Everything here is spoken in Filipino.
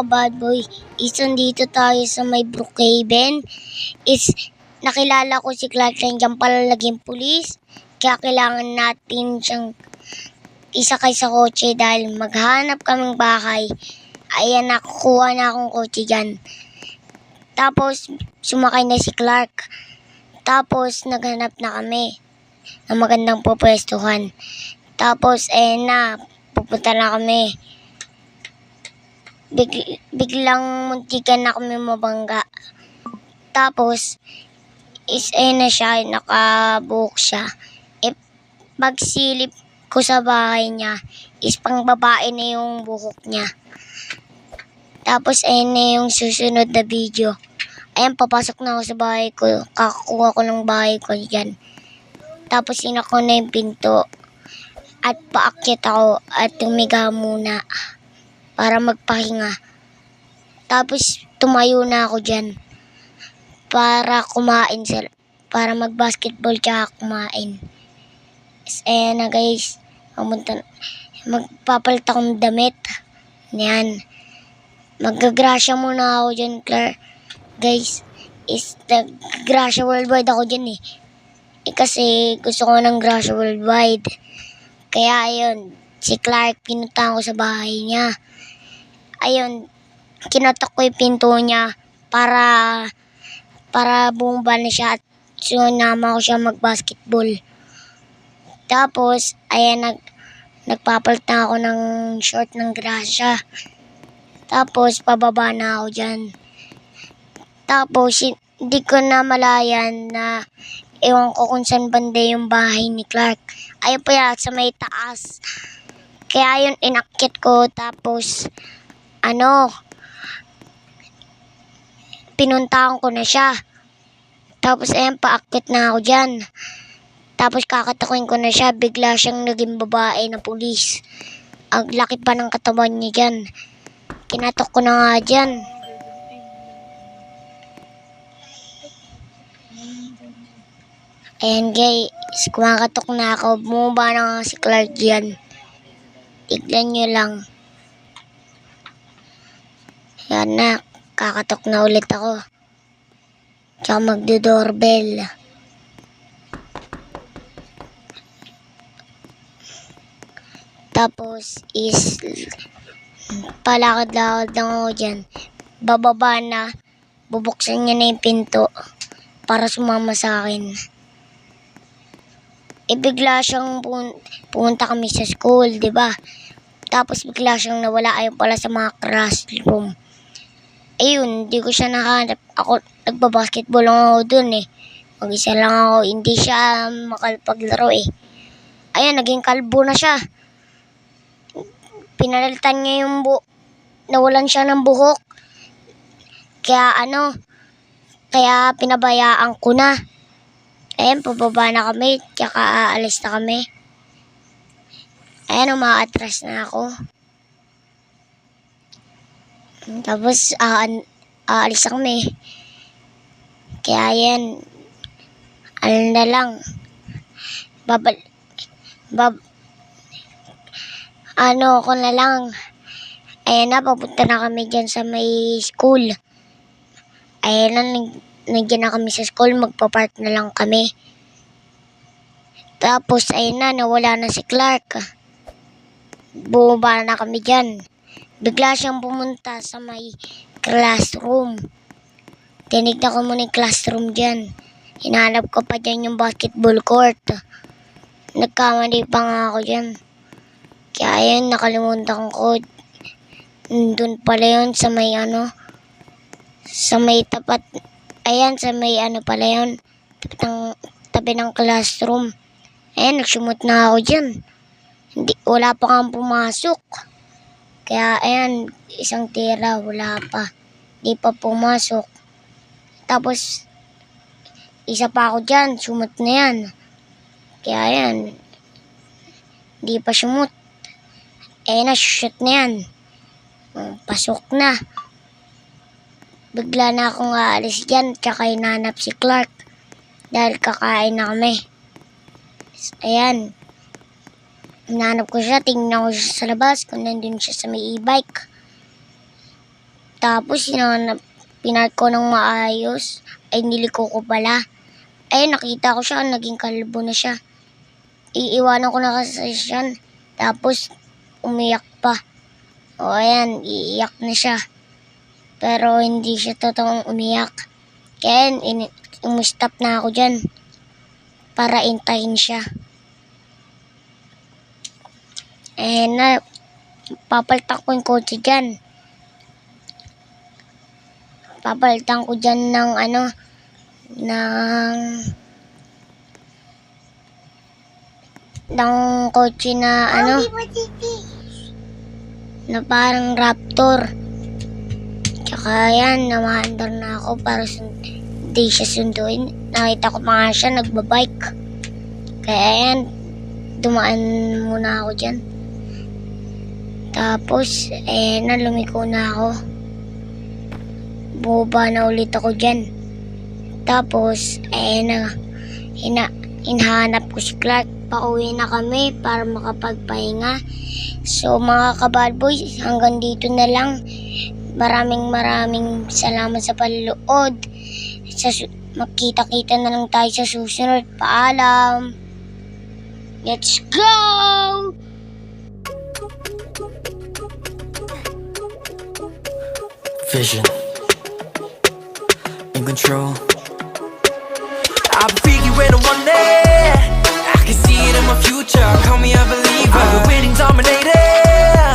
ka-bad boy, is dito tayo sa may Brookhaven. Is nakilala ko si Clark nandiyan pala laging pulis. Kaya kailangan natin siyang isakay sa kotse dahil maghanap kaming bahay. Ayan, nakukuha na akong kotse dyan. Tapos, sumakay na si Clark. Tapos, naghanap na kami ng magandang pupwestuhan. Tapos, eh na, pupunta na kami. Big, biglang muntikan na kami mabangga. Tapos, is eh na siya, nakabuhok siya. Eh, pagsilip ko sa bahay niya, is pang babae na yung buhok niya. Tapos, eh na yung susunod na video. Ayan, papasok na ako sa bahay ko. Kakakuha ko ng bahay ko dyan. Tapos, inako na yung pinto. At paakyat ako at tumiga muna para magpahinga. Tapos, tumayo na ako dyan para kumain sila. Para mag-basketball tsaka kumain. Eh na guys, mamunta, magpapalit akong damit. Yan. Magagrasya muna ako dyan, Claire. Guys, is nag-grasya worldwide ako dyan eh. Eh kasi gusto ko ng grasya worldwide. Kaya ayun, si Clark, pinuntahan ko sa bahay niya. Ayun, kinatok ko yung pinto niya para para bumaba na siya at sinama ko siya mag-basketball. Tapos, ayan, nag, nagpapalit na ako ng short ng grasya. Tapos, pababa na ako dyan. Tapos, hin- hindi ko na malayan na ewan ko kung saan banda yung bahay ni Clark. Ayun pa yan, sa may taas. Kaya yun, inakyat ko. Tapos, ano, pinuntahan ko na siya. Tapos, ayan, paakyat na ako dyan. Tapos, kakatakuin ko na siya. Bigla siyang naging babae na pulis. Ang laki pa ng katawan niya dyan. Kinatok ko na nga dyan. Ayan guys, kumakatok na ako. Bumaba na nga si Clark dyan. Tignan nyo lang. Yan na, kakatok na ulit ako. Tsaka magdo-doorbell. Tapos is palakad-lakad lang ako dyan. Bababa na, bubuksan niya na yung pinto para sumama sa akin. E bigla siyang pun- pumunta kami sa school, di ba? Tapos bigla siyang nawala ayun pala sa mga classroom. Ayun, hindi ko siya nakahanap. Ako, nagbabasketball lang ako dun eh. Mag-isa lang ako, hindi siya makalpaglaro eh. Ayan, naging kalbo na siya. Pinalitan niya yung bu... Nawalan siya ng buhok. Kaya ano, kaya pinabayaan ko na. Ayan, pababa na kami, tsaka aalis na kami. Ayan, umaatras na ako. Tapos, aan, aalis na kami. Kaya yan, ano na lang, babal, bab, ano ko na lang, ayan na, papunta na kami dyan sa may school. Ayan na, nandiyan na kami sa school, magpa-park na lang kami. Tapos, ayun na, nawala na si Clark. Bumaba na kami dyan. Bigla siyang pumunta sa may classroom. Tinignan ko muna yung classroom dyan. Hinanap ko pa dyan yung basketball court. Nagkamali pa nga ako dyan. Kaya ayun, nakalimutan ko. Doon pala yun sa may ano, sa may tapat, ayan, sa may ano pala yun, tabi ng, tabi ng classroom. Ayan, nagsumot na ako dyan. Hindi, wala pa kang pumasok. Kaya, ayan, isang tira, wala pa. Di pa pumasok. Tapos, isa pa ako dyan, sumot na yan. Kaya, ayan, di pa sumot. Eh, na-shoot na yan. Oh, Pasok na. Bigla na akong aalis dyan, tsaka hinanap si Clark. Dahil kakain na kami. Ayan. Hinanap ko siya, tingnan ko siya sa labas kung nandun siya sa may e-bike. Tapos, sinanap, pinart ko ng maayos. Ay, niliko ko pala. Ay, nakita ko siya, naging kalbo na siya. Iiwanan ko na kasi siya. Tapos, umiyak pa. O, ayan, iiyak na siya. Pero, hindi siya totoong umiyak. Kaya, in- umustop na ako dyan. Para intayin siya. Eh, na, papalitan ko yung kotse dyan. Papalitan ko dyan ng ano, ng ng kotse na ano, na parang Raptor. Tsaka yan, namahandar na ako para hindi siya sunduin. Nakita ko pa nga siya, nagbabike. Kaya yan, dumaan muna ako dyan. Tapos, eh, na, lumiko na ako. Buba na ulit ako dyan. Tapos, eh, na, hina, hinahanap ko si Clark. Pauwi na kami para makapagpahinga. So, mga kabad boys, hanggang dito na lang. Maraming maraming salamat sa paluluod. Sa, magkita-kita na lang tayo sa susunod. Paalam! Let's go! Vision in control. I've been I want it. I can see it in my future. Call me a believer. A winning dominator.